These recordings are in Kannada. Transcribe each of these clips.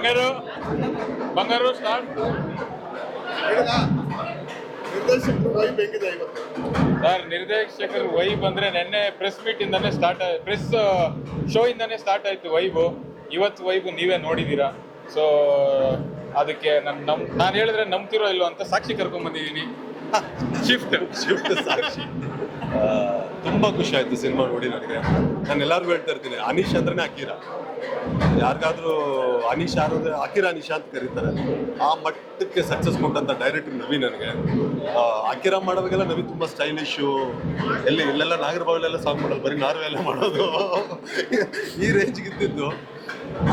ಬಂಗಾರು. ಬಂಗಾರು ಸ್ಟಾರ್ಟ್ ನಿರ್ದೇಶಕರು ಬೇಕಿದೆ ಇವತ್ತು. ಸರ್ ನಿರ್ದೇಶಕರು ವೈಬ್ ಅಂದ್ರೆ ನಿನ್ನೆ ಪ್ರೆಸ್ ಮೀಟ್ ಇಂದಾನೆ ಸ್ಟಾರ್ಟ್ ಪ್ರೆಸ್ ಶೋ ಇಂದಾನೆ ಸ್ಟಾರ್ಟ್ ಆಯ್ತು ವೈಬು ಇವತ್ತು ವೈಬು ನೀವೇ ನೋಡಿದೀರಾ. ಸೊ ಅದಕ್ಕೆ ನನ್ ನಮ್ ನಾನು ಹೇಳಿದ್ರೆ ನಂಬ್ತಿರೋ ಇಲ್ಲೋ ಅಂತ ಸಾಕ್ಷಿ ಕರ್ಕೊಂಡ್ ಬಂದಿದ್ದೀನಿ. ಶಿಫ್ಟ್ ಶಿಫ್ಟ್ ಸಾಕ್ಷಿ. ತುಂಬಾ ಖುಷಿ ಆಯ್ತು ಸಿನಿಮಾ ನೋಡಿ ನನಗೆ. ನಾನು ಎಲ್ಲರಿಗೂ ಹೇಳ್ತಾ ಇರ್ತೀನಿ, ಅನೀಶ್ ಅಂದ್ರೆ ಅಕೀರಾ ಯಾರಿಗಾದ್ರೂ ಅನೀಶ್ ಯಾರು ಅಂದ್ರೆ ಅಕೀರಾ ಅನೀಶಾ ಅಂತ ಕರೀತಾರೆ. ಆ ಮಟ್ಟಕ್ಕೆ ಸಕ್ಸಸ್ ಕೊಟ್ಟಂತ ಡೈರೆಕ್ಟರ್ ನವಿ ನನಗೆ. ಅಕಿರಾ ಅಕೀರಾ ಮಾಡೋವಾಗೆಲ್ಲ ನವಿ ತುಂಬಾ ಸ್ಟೈಲಿಶು ಎಲ್ಲಿ, ಇಲ್ಲೆಲ್ಲ ನಾಗರಬಾವಿಲೆಲ್ಲ ಸಾಂಗ್ ಮಾಡೋದು, ಬರೀ ನಾರ್ವೆಲ್ಲ ಮಾಡೋದು. ಈ ರೇಂಜ್ಗೆ ಇದ್ದಿದ್ದು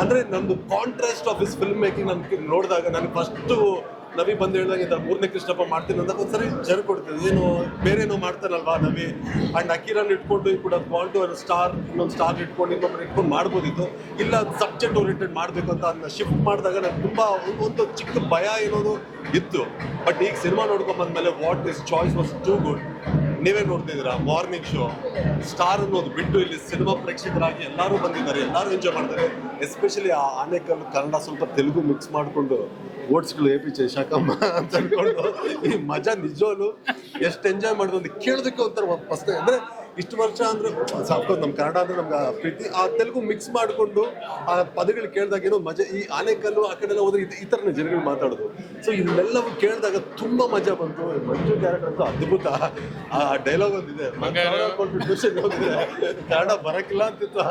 ಅಂದ್ರೆ ನಂದು contrast of this film making ನನ್ಗೆ ನೋಡಿದಾಗ, ನನಗೆ ಫಸ್ಟ್ ನವಿ ಬಂದು ಹೇಳಿದಾಗ ಇದ್ದ ಮೂರನೇ ಕೃಷ್ಣಪ್ಪ ಮಾಡ್ತೀನಿ ಅಂದಾಗ ಒಂದ್ಸರಿ ಜರ್ ಕೊಡ್ತದೆ ಏನು ಬೇರೆ ಏನೋ ಮಾಡ್ತಾನಲ್ವಾ ನವಿ? ಅಂಡ್ ಅಕೀರನ್ ಇಟ್ಕೊಂಡು ಕೂಡ ಕಾಲ್ ಟು ಸ್ಟಾರ್ ಇನ್ನೊಂದು ಸ್ಟಾರ್ ಇಟ್ಕೊಂಡು ಇನ್ನೊಬ್ಬರು ಇಟ್ಕೊಂಡು ಮಾಡ್ಬೋದಿತ್ತು. ಇಲ್ಲ ಸಬ್ಜೆಕ್ಟ್ ಓರಿಯೆಂಟೆಡ್ ಮಾಡಬೇಕು ಅಂತ ಅದನ್ನ ಶಿಫ್ಟ್ ಮಾಡಿದಾಗ ನನಗೆ ತುಂಬ ಒಂದು- ಒಂದು ಚಿಕ್ಕ ಭಯ ಏನೋದು ಇತ್ತು. ಬಟ್ ಈಗ ಸಿನಿಮಾ ನೋಡ್ಕೊಂಡ್ ಬಂದಮೇಲೆ what is choice was too good ನೀವೇ ನೋಡ್ತಿದ್ದೀರಾ? ಮಾರ್ನಿಂಗ್ ಶೋ ಸ್ಟಾರ್ ಅನ್ನೋದು ಬಿಟ್ಟು ಇಲ್ಲಿ ಸಿನಿಮಾ ಪ್ರೇಕ್ಷಕರಾಗಿ ಎಲ್ಲರೂ ಬಂದಿದ್ದಾರೆ, ಎಲ್ಲರೂ ಎಂಜಾಯ್ ಮಾಡ್ತಾರೆ. ಎಸ್ಪೆಷಲಿ ಆ ಆನೆಕಲ್ ಕನ್ನಡ ಸ್ವಲ್ಪ ತೆಲುಗು ಮಿಕ್ಸ್ ಮಾಡಿಕೊಂಡು ಓಟ್ಸ್ಗಳು ಎ ಪಿ ಶಕಮ್ಮ ಅಂತ ಅನ್ಕೊಂಡು ಈ ಮಜಾ ನಿಜವಾಗ್ಲು ಎಷ್ಟು ಎಂಜಾಯ್ ಮಾಡಿದ್ರು ಅಂತ ಕೇಳೋದಕ್ಕೆ ಒಂಥರ ಫಸ್ಟ್ ಅಂದ್ರೆ ಇಷ್ಟು ವರ್ಷ ಅಂದ್ರೆ ಸಾಫ್ಕೋರ್ಸ್ ನಮ್ಮ ಕನ್ನಡ ಅಂದ್ರೆ ನಮ್ಗೆ ಪ್ರೀತಿ ಆ ತೆಲುಗು ಮಿಕ್ಸ್ ಮಾಡಿಕೊಂಡು ಆ ಪದಗಳು ಕೇಳಿದಾಗ ಏನೋ ಮಜಾ ಈ ಆನೆಕಲ್ಲು ಆ ಕಡೆ ಎಲ್ಲ ಹೋದ್ರೆ ಈ ತರ ಜನಗಳು ಮಾತಾಡೋದು. ಸೊ ಇದನ್ನೆಲ್ಲವೂ ಕೇಳಿದಾಗ ತುಂಬಾ ಮಜಾ ಬಂತು. ಮಂಜು ಕ್ಯಾರೆಕ್ಟರ್ ಅಂತೂ ಅದ್ಭುತ. ಆ ಡೈಲಾಗ್ ಒಂದಿದೆ. ಕನ್ನಡ ಬರಕಿಲ್ಲ ಅಂತಿತ್ತು.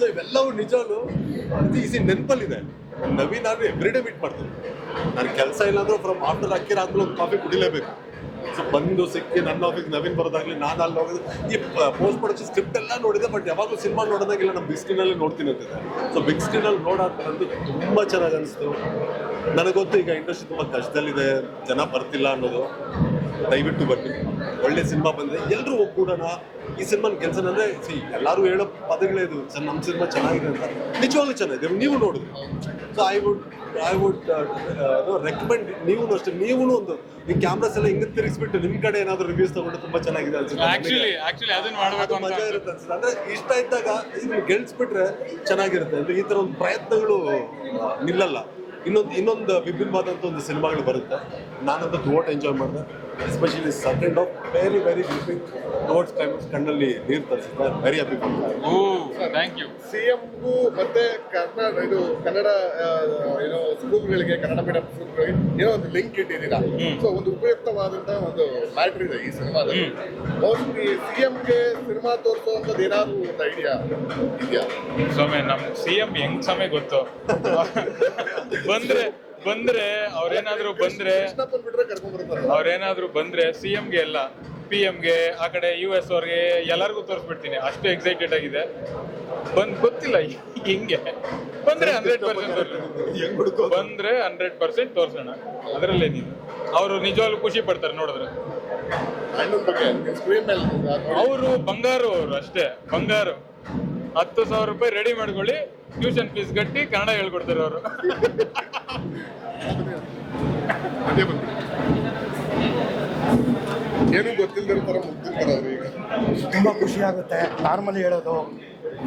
ಸೊ ಇವೆಲ್ಲವೂ ನಿಜವೂ ಈಸಿ ನೆನಪಲ್ಲಿದೆ. ನವೀನ್ ನಾನು ಎವ್ರಿ ಡೇ ಮೀಟ್ ಮಾಡ್ತೀನಿ ನಾನು ಕೆಲಸ ಇಲ್ಲಾಂದ್ರೂ ಫ್ರಮ್ ಆಫ್ಟರ್ ಅಕ್ಕಿರ ಆದ್ಮೇಲೆ ಒಂದು ಕಾಫಿ ಕುಡಿಲೇಬೇಕು. ಸೊ ಬಂದು ಸಿಕ್ಕಿ ನನ್ನ ಆಫೀಸ್ ನವೀನ್ ಬರೋದಾಗ್ಲಿ, ನಾನು ಅಲ್ಲಿ ಹೋಗೋದು, ಈ ಪೋಸ್ಟ್ ಪ್ರೊಡಕ್ಷನ್ ಸ್ಕ್ರಿಪ್ಟ್ ಎಲ್ಲ ನೋಡಿದೆ ಬಟ್ ಯಾವಾಗಲೂ ಸಿನಿಮಾ ನೋಡೋದಾಗಿಲ್ಲ ನಮ್ಮ ಬಿಗ್ ಸ್ಕ್ರೀನಲ್ಲಿ ನೋಡ್ತೀನಿ ಅಂತ. ಸೊ ಬಿಗ್ ಸ್ಕ್ರೀನಲ್ಲಿ ನೋಡಾದ್ಮೇಲೆ ತುಂಬ ಚೆನ್ನಾಗಿ ಅನಿಸ್ತು. ನನಗೊತ್ತು ಈಗ ಇಂಡಸ್ಟ್ರಿ ತುಂಬ ಕಷ್ಟದಲ್ಲಿದೆ, ಜನ ಬರ್ತಿಲ್ಲ ಅನ್ನೋದು. ದಯವಿಟ್ಟು ಬನ್ನಿ. ಒಳ್ಳೆ ಸಿನಿಮಾ ಬಂದಿದೆ. ಎಲ್ಲರೂ ಒಗ್ಗೂಡೋಣ ಈ ಸಿನಿಮಾನ ಕೆಲಸ ಅಂದ್ರೆ ಸಿ ಎಲ್ಲರೂ ಹೇಳೋ ಪದಗಳೇ ಇದು. ಸರ್ ನಮ್ಮ ಸಿನಿಮಾ ಚೆನ್ನಾಗಿದೆ ಅಂತ. ನಿಜವಾಗ್ಲೂ ಚೆನ್ನಾಗಿದೆ. ನೀವು ನೋಡಿದ್ರಿ so I would I would recommend ನೀವು ಅಷ್ಟೇ. ನೀವು ಒಂದು ಈ ಕ್ಯಾಮ್ರಾಸ್ ಎಲ್ಲ ಹಿಂಗೆ ತಿರುಗಿಸ್ಬಿಟ್ಟು ನಿಮ್ಮ ಕಡೆ ಏನಾದ್ರು ರಿವ್ಯೂಸ್ ತಗೊಂಡ್ರೆ ತುಂಬಾ ಚೆನ್ನಾಗಿದೆ ಅನ್ಸುತ್ತೆ. ಮಜಾ ಇರುತ್ತೆ ಅನ್ಸುತ್ತೆ. ಅಂದ್ರೆ ಇಷ್ಟ ಇದ್ದಾಗ ಇದನ್ನ ಗೆಲ್ಸ್ಬಿಟ್ರೆ ಚೆನ್ನಾಗಿರುತ್ತೆ. ಅಂದ್ರೆ ಈ ತರ ಒಂದು ಪ್ರಯತ್ನಗಳು ನಿಲ್ಲಲ್ಲ. ಇನ್ನೊಂದು ಇನ್ನೊಂದು ವಿಭಿನ್ನವಾದಂತ ಒಂದು ಸಿನಿಮಾಗಳು ಬರುತ್ತೆ. ನಾನಂತೂ ತುಂಬ ಎಂಜಾಯ್ ಮಾಡಿದೆ. Especially second half very very gripping notes time ಕಣ್ಣಲ್ಲಿ ನೀರು sir very happy oh thank you ಸಿಎಂಗೂ ಮತ್ತೆ ಕರ್ನಾಟಕ ಇದು ಕನ್ನಡ ಏನೋ ಸ್ಕೂಲ್ಗಳಿಗೆ ಕನ್ನಡ ಮೀಡಿಯಂ ಸ್ಕೂಲ್ಗಳಿಗೆ ಏನೋ ಒಂದು ಲಿಂಕ್ ಇಟ್ಟಿದ್ದೀರಾ? ಸೊ ಒಂದು ಉಪಯುಕ್ತವಾದಂತಹ ಒಂದು ಮ್ಯಾಟ್ರ್ ಇದೆ ಈ ಸಿನಿಮಾದಲ್ಲಿ. ಮೋಸ್ಟ್ಲಿ ಸಿಎಂಗೆ ಸಿನಿಮಾ ತೋರಿಸುವಂಥದ್ದು ಏನಾದ್ರು ಒಂದು ಐಡಿಯಾ ಇದೆಯಾ? ಸೊಮ್ಮೆ ನಮ್ ಸಿ ಎಂ ಹೆಂಗ್ ಸಮಯ ಗೊತ್ತು? ಬಂದ್ರೆ ಬಂದ್ರೆ ಅವ್ರೇನಾದ್ರು ಬಂದ್ರೆ ಅವ್ರೇನಾದ್ರೂ ಬಂದ್ರೆ ಸಿ ಎಂಗೆ ಎಲ್ಲ ಪಿ ಎಂಗೆ ಆ ಕಡೆ ಯು ಎಸ್ ಅವ್ರಿಗೆ ಎಲ್ಲರಿಗೂ ತೋರಿಸ್ಬಿಡ್ತೀನಿ. ಅಷ್ಟು ಎಕ್ಸೈಟೆಡ್ ಆಗಿದೆ. ಬಂದ್ ಗೊತ್ತಿಲ್ಲ ಹಿಂಗೆ. ಬಂದ್ರೆ ಹಂಡ್ರೆಡ್ ಪರ್ಸೆಂಟ್ ಬಂದ್ರೆ ಹಂಡ್ರೆಡ್ ಪರ್ಸೆಂಟ್ ತೋರ್ಸೋಣ. ಅದರಲ್ಲೇನಿದೆ ಅವರು ನಿಜವಾಗ್ಲೂ ಖುಷಿ ಪಡ್ತಾರೆ ನೋಡಿದ್ರೆ. ಅವರು ಬಂಗಾರು ಅವರು ಅಷ್ಟೇ ಬಂಗಾರು. ಹತ್ತು ಸಾವಿರ ರೂಪಾಯಿ ರೆಡಿ ಮಾಡ್ಕೊಳ್ಳಿ ಟ್ಯೂಷನ್ ಫೀಸ್ ಕಟ್ಟಿ ಕನ್ನಡ ಹೇಳ್ಕೊಡ್ತಾರೆ ಅವರು. ಅದೇ ಬಂದ್ಬಿಡಿ. ಏನೂ ಗೊತ್ತಿಲ್ಲದ ತರ ಮುಗ್ದಿರ್ತಾರೆ ಅವ್ರು ಈಗ. ತುಂಬ ಖುಷಿ ಆಗುತ್ತೆ. ನಾರ್ಮಲಿ ಹೇಳೋದು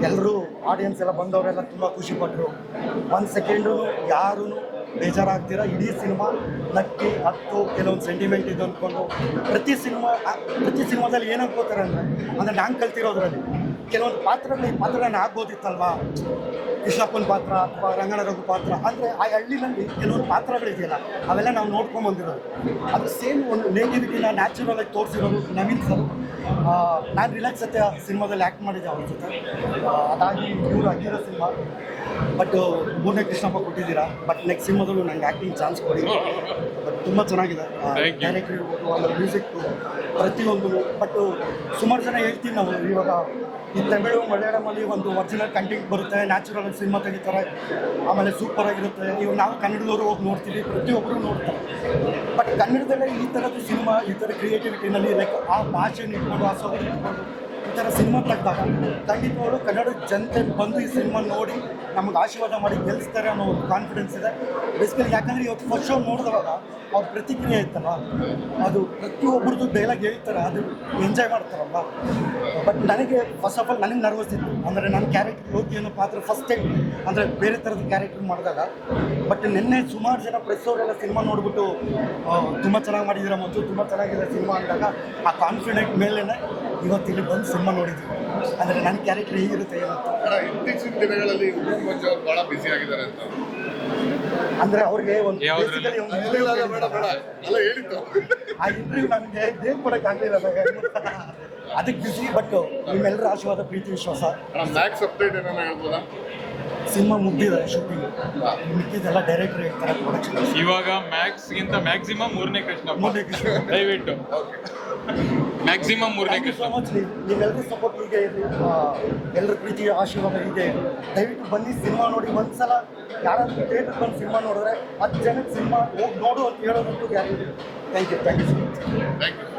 ಎಲ್ಲರೂ ಆಡಿಯನ್ಸ್ ಎಲ್ಲ ಬಂದವರೆಲ್ಲ ತುಂಬ ಖುಷಿ ಪಟ್ಟರು ಒಂದು ಸೆಕೆಂಡು ಯಾರೂ ಬೇಜಾರಾಗ್ತೀರಾ, ಇಡೀ ಸಿನಿಮಾ ನಕ್ಕಿ ಹತ್ತು ಕೆಲವೊಂದು ಸೆಂಟಿಮೆಂಟ್ ಇದು ಅಂದ್ಕೊಂಡು ಪ್ರತಿ ಸಿನಿಮಾ ಪ್ರತಿ ಸಿನಿಮಾದಲ್ಲಿ ಏನು ಅನ್ಕೋತಾರೆ ಅಂದರೆ ಅಂದರೆ ನಾನು ಕಲ್ತಿರೋದ್ರಲ್ಲಿ ಕೆಲವೊಂದು ಪಾತ್ರಗಳು ಈ ಪಾತ್ರನ ಆಗ್ಬೋದಿತ್ತಲ್ವಾ ಕೃಷ್ಣಪ್ಪನ ಪಾತ್ರ ಅಥವಾ ರಂಗಣ ರಘು ಪಾತ್ರ? ಅಂದರೆ ಆ ಹಳ್ಳಿನಲ್ಲಿ ಕೆಲವೊಂದು ಪಾತ್ರಗಳಿದೆಯಲ್ಲ ಅವೆಲ್ಲ ನಾವು ನೋಡ್ಕೊಂಡು ಬಂದಿರೋದು. ಅದು ಸೇಮ್ ಒಂದು ನೇಟಿವಿಟಿನ ನ್ಯಾಚುರಲ್ ಆಗಿ ತೋರಿಸಿರೋದು ನವೀನ್ ಸರ್. ನಾನು ರಿಲ್ಯಾಕ್ಸ್ ಸತ್ಯ ಸಿನಿಮಾದಲ್ಲಿ ಆ್ಯಕ್ಟ್ ಮಾಡಿದ್ದೆ ಅವ್ರ ಜೊತೆ. ಅದಾಗಿ ಇವರು ಆಗಿರೋ ಸಿನಿಮಾ. ಬಟ್ ಮೂರನೇ ಕೃಷ್ಣಪ್ಪ ಕೊಟ್ಟಿದ್ದೀರಾ. ಬಟ್ ನೆಕ್ಸ್ಟ್ ಸಿನಿಮಾದಲ್ಲೂ ನನಗೆ ಆ್ಯಕ್ಟಿಂಗ್ ಚಾನ್ಸ್ ಕೊಡಿ. ಬಟ್ ತುಂಬ ಚೆನ್ನಾಗಿದೆ. ಡೈರೆಕ್ಟ್ ಇರ್ಬೋದು ಆಮೇಲೆ ಮ್ಯೂಸಿಕ್ ಪ್ರತಿಯೊಂದು. ಬಟ್ ಸುಮಾರು ಜನ ಹೇಳ್ತೀವಿ ನಾವು ಇವಾಗ ಈ ತಮಿಳು ಮಲಯಾಳಮಲ್ಲಿ ಒಂದು ಒರಿಜಿನಲ್ ಕಂಟೆಂಟ್ ಬರುತ್ತೆ ನ್ಯಾಚುರಲ್ ಸಿನಿಮಾ ತೆಗಿತಾರೆ, ಆಮೇಲೆ ಸೂಪರ್ ಆಗಿರುತ್ತೆ. ಇವಾಗ ನಾವು ಕನ್ನಡದವರು ಹೋಗಿ ನೋಡ್ತೀವಿ ಪ್ರತಿಯೊಬ್ಬರು ನೋಡ್ತಾರೆ. ಬಟ್ ಕನ್ನಡದಲ್ಲೇ ಈ ಥರದ ಸಿನಿಮಾ ಈ ಥರ ಕ್ರಿಯೇಟಿವಿಟಿನಲ್ಲಿ ಲೈಕ್ ಆ ಭಾಷೆ ಇಟ್ಕೊಂಡು, ಆ ಸೌಲಭ್ಯ ಈ ಥರ ಸಿನಿಮಾ ತೆಗ್ದಾಗ ಖಂಡಿತವಾಗ್ಲೂ ಕನ್ನಡ ಜನತೆ ಬಂದು ಈ ಸಿನಿಮಾ ನೋಡಿ ನಮ್ಗೆ ಆಶೀರ್ವಾದ ಮಾಡಿ ಗೆಲ್ಲಿಸ್ತಾರೆ ಅನ್ನೋ ಒಂದು ಕಾನ್ಫಿಡೆನ್ಸ್ ಇದೆ. ಬೇಸಿಕಲಿ ಯಾಕಂದರೆ ಇವತ್ತು ಫಸ್ಟ್ ಶೋ ನೋಡಿದವಾಗ ಅವ್ರ ಪ್ರತಿಕ್ರಿಯೆ ಇತ್ತಲ್ಲ, ಅದು ಪ್ರತಿಯೊಬ್ಬರದ್ದು ಡೈಲಾಗ್ ಹೇಳ್ತಾರೆ, ಅದು ಎಂಜಾಯ್ ಮಾಡ್ತಾರಲ್ಲ. ಬಟ್ ನನಗೆ ಫಸ್ಟ್ ಆಫ್ ಆಲ್ ನನಗೆ ನರ್ವಸ್ ಇತ್ತು. ಅಂದರೆ ನನ್ನ ಕ್ಯಾರೆಕ್ಟರ್ ಯೋಗಿ ಅನ್ನೋ ಪಾತ್ರ ಫಸ್ಟ್ ಟೈಮ್ ಅಂದರೆ ಬೇರೆ ಥರದ ಕ್ಯಾರೆಕ್ಟರ್ ಮಾಡಿದಾಗ. ಬಟ್ ನಿನ್ನೆ ಸುಮಾರು ಜನ ಪ್ರೆಸ್ ಅವರೆಲ್ಲ ಸಿನಿಮಾ ನೋಡಿಬಿಟ್ಟು ತುಂಬ ಚೆನ್ನಾಗಿ ಮಾಡಿದ್ದೀರ ಮತ್ತು ತುಂಬ ಚೆನ್ನಾಗಿದೆ ಸಿನಿಮಾ ಅಂದಾಗ ಆ ಕಾನ್ಫಿಡೆಂಟ್ ಮೇಲೇ ಇವತ್ತು ಇಲ್ಲಿ ಬಂದು ಸಿನಿಮಾ ನೋಡಿದ್ವಿ. ಅಂದರೆ ನನ್ನ ಕ್ಯಾರೆಕ್ಟರ್ ಹೇಗಿರುತ್ತೆ ಇತ್ತೀಚಿನ ದಿನಗಳಲ್ಲಿ ಭಾಳ ಮಂಜು ಅವ್ರು ಬಹಳ ಬ್ಯುಸಿ ಆಗಿದ್ದಾರೆ ಅಂತ. ಅಂದರೆ ಅವ್ರಿಗೆ ಒಂದು basically ಒಂದು ಇಲ್ಲ, ಇಲ್ಲ, ಇಲ್ಲ, ಬೇಡ ಬೇಡ. ಅಲ್ಲ ಹೇಳಿದ್ದು. ಆ ಇಂಟರ್ವ್ಯೂ ನನಗೆ ಏನು ಕೊಡೋಕ್ಕಾಗಲಿಲ್ಲ ನನಗೆ ಅದಕ್ಕೆ ಬಿಸಿ ಬಟ್ ನಿಮ್ಮೆಲ್ಲರ ಆಶೀರ್ವಾದ ಪ್ರೀತಿ ವಿಶ್ವಾಸ. ಅಣ್ಣ ಮ್ಯಾಕ್ಸ್ ಅಪ್ಡೇಟ್ ಏನಾರ ಹೇಳ್ಬೋದಾ? ಸಿನಿಮಾ ಮುಗ್ದಿದೆ ಶೂಟಿಂಗ್ ಮಿಕ್ಕಿದೆಲ್ಲ ಡೈರೆಕ್ಟರ್ ಇರ್ತಾರೆ ಪ್ರೊಡಕ್ಷನ್ ಇವಾಗ ಮ್ಯಾಕ್ಸ್ ಗಿಂತ ಮ್ಯಾಕ್ಸಿಮಮ್ ಮೂರನೇ ಕೃಷ್ಣ ಮೂರನೇ ಕೃಷ್ಣ. ದಯವಿಟ್ಟು. ಮ್ಯಾಕ್ಸಿಮಮ್ ಮೂರನೇ ಸೊ ಮಚ್ ನೀವೆಲ್ಲರೂ ಸಪೋರ್ಟ್ ಹೀಗೆ ಇರಲಿ ಎಲ್ಲರ ಪ್ರೀತಿ ಆಶೀರ್ವಾದ ಇದೆ ಇರಲಿ ದಯವಿಟ್ಟು ಬನ್ನಿ ಸಿನಿಮಾ ನೋಡಿ. ಒಂದ್ಸಲ ಯಾರಾದ್ರೂ ಥಿಯೇಟರ್ ಬಂದು ಸಿನಿಮಾ ನೋಡಿದ್ರೆ ಹತ್ತು ಜನಕ್ಕೆ ಸಿನಿಮಾ ಹೋಗಿ ನೋಡು ಅಂತ ಹೇಳೋದಂತೂ guarantee thank you thank you so much thank you